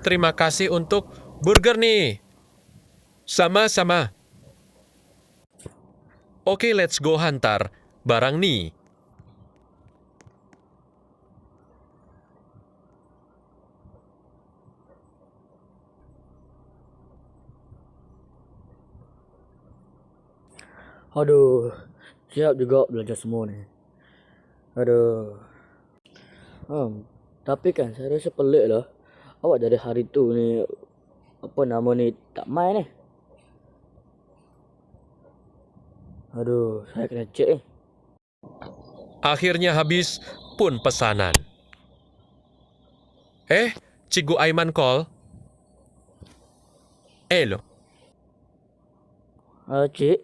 terima kasih untuk burger nih. Sama-sama. Oke, let's go hantar barang nih. Aduh, siap juga belajar semua ni. Aduh. Hmm, tapi kan saya rasa pelik lah. Awak dari hari tu ni, apa nama ni, tak main ni. Aduh, saya kena cek ni. Akhirnya habis pun pesanan. Eh, Cikgu Aiman call. Elo, Uh, cik,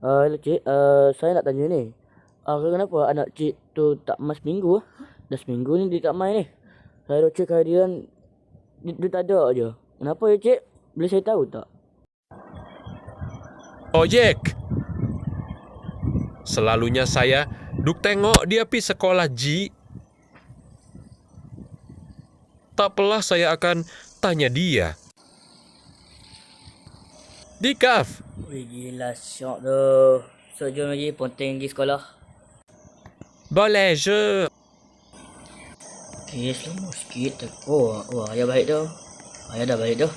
uh, hello cik, uh, saya nak tanya ni. Uh, kenapa anak cik tu tak mas minggu ah? Dah seminggu ni dia tak main ni. Saya dah cek harian, dia, dia tak ada je. Kenapa ya cik? Boleh saya tahu tak? ojek. Selalunya saya duk tengok dia pi sekolah Ji. Tak pelah saya akan tanya dia. Di kaf. Wih gila syok tu. So jom lagi ponteng pergi sekolah. Boleh je. Okay, slow sikit. Oh, wah, ayah baik tu. Ayah dah baik tu.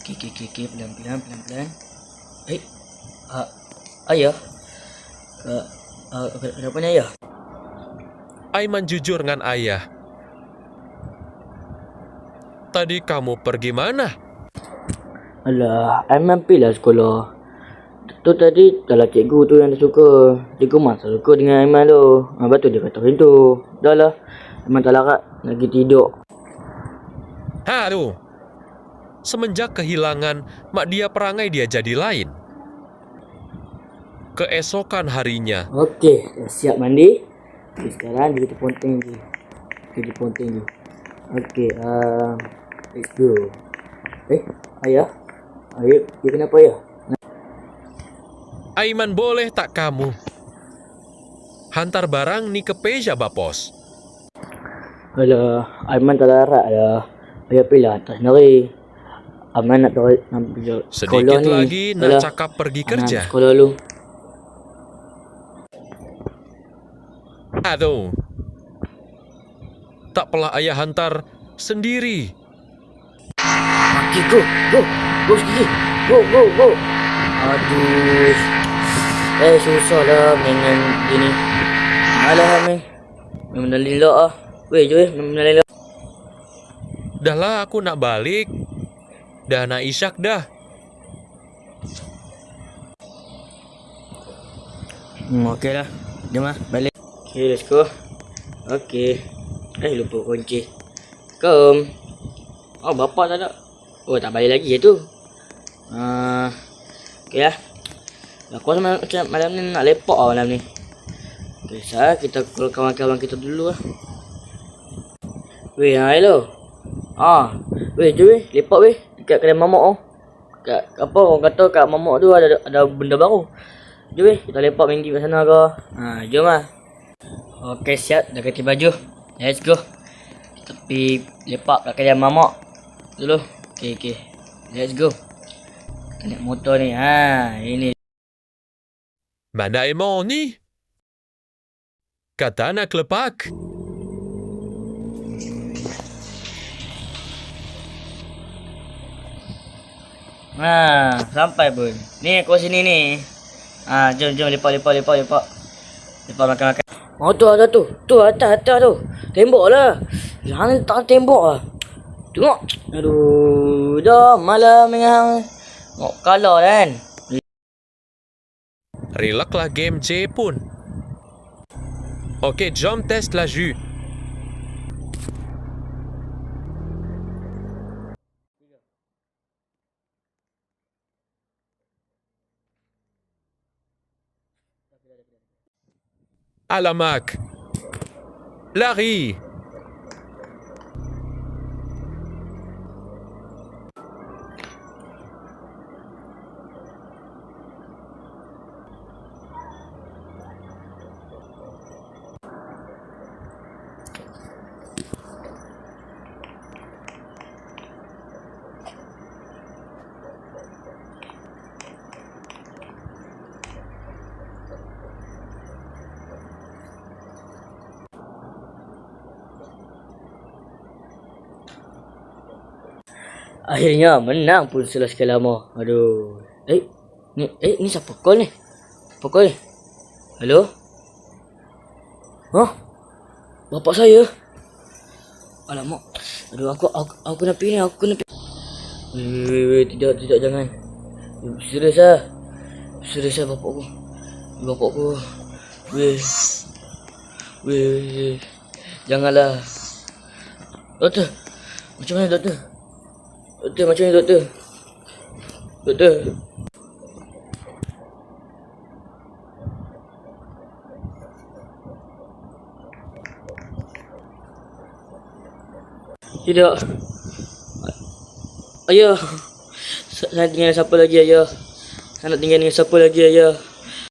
Okay, okay, okay, okay. Pelan-pelan, pelan-pelan. Eh, uh, ayah. Uh, uh, kenapa ni ayah? Aiman jujur dengan ayah. Tadi kamu pergi mana? Alah, Aiman pergi lah sekolah. Tu tadi adalah cikgu tu yang dia suka. Cikgu masa suka dengan Aiman tu. Ha, lepas tu dia kata macam tu. Dah lah. Tak larat. Lagi tidur. Ha tu. Semenjak kehilangan, mak dia perangai dia jadi lain. Keesokan harinya, Okey, dah siap mandi. Sekarang kita ponteng je. Kita ponteng je. Okey, uh, let's go. Eh, ayah? Ayah, dia kenapa ayah? Aiman boleh tak kamu? Hantar barang ni ke Peja Bapos. Alah, Aiman tak larat lah. Ayah pergi lah atas nari. Aiman nak tahu nak pergi sekolah Sedikit ni. lagi nak Alah, cakap pergi anak kerja. Sekolah lu. Aduh. Tak pelah ayah hantar sendiri. Okay, go, go, go sikit. Go, go, go. Aduh. Eh, susah lah dengan gini. Alah, men. Memang dah lelak lah. Weh, eh. Memang dah lah aku nak balik. Dah nak isyak dah. Hmm, okey lah. Jom lah, balik. Okay, let's go. Okay. Eh, lupa kunci. Kom. Oh, bapak tak ada. Oh, tak balik lagi je tu. Uh, okay lah. Aku rasa malam, macam malam ni nak lepak lah malam ni. Okay, sah, kita call kawan-kawan kita dulu lah. Weh, ha, hello. Ah, weh, jom weh, lepak weh. Dekat kedai mamak oh. Kat, apa orang kata kat mamak tu ada ada benda baru. Jom weh, kita lepak main game kat sana ke. Ha, jom lah. Okey, siap. Dah ganti baju. Let's go. Kita pergi lepak kat kedai mamak. Dulu. Okey, okey. Let's go. Kita naik motor ni. Ha, ini. Mana emang ni? Kata nak kelepak. Ha, sampai pun. Ni aku sini ni. Ha, jom jom lepak lepak lepak lepak. Lepak makan makan. Oh tu ada tu. Tu atas atas tu. Tembok lah. Jangan tak tembok lah. Tengok. Aduh, dah malam dengan Mau kalah kan. Relaklah game J pun. Okey, jom test laju. Alamak. Lari. Akhirnya menang pun setelah sekian lama. Aduh. Eh, ni eh ni siapa call ni? Siapa call ni? Hello? Hah? Bapak saya? Alamak. Aduh, aku aku, aku kena pergi ni, aku kena pergi. Weh, weh, weh, tidak, tidak, jangan. Serius lah. Serius lah bapak aku. Bapak aku. Weh, weh. Janganlah. Doktor. Macam mana doktor? Doktor, macam mana doktor? Doktor. Tidak. Ayah. Saya tinggal dengan siapa lagi ayah? Saya nak tinggal dengan siapa lagi ayah?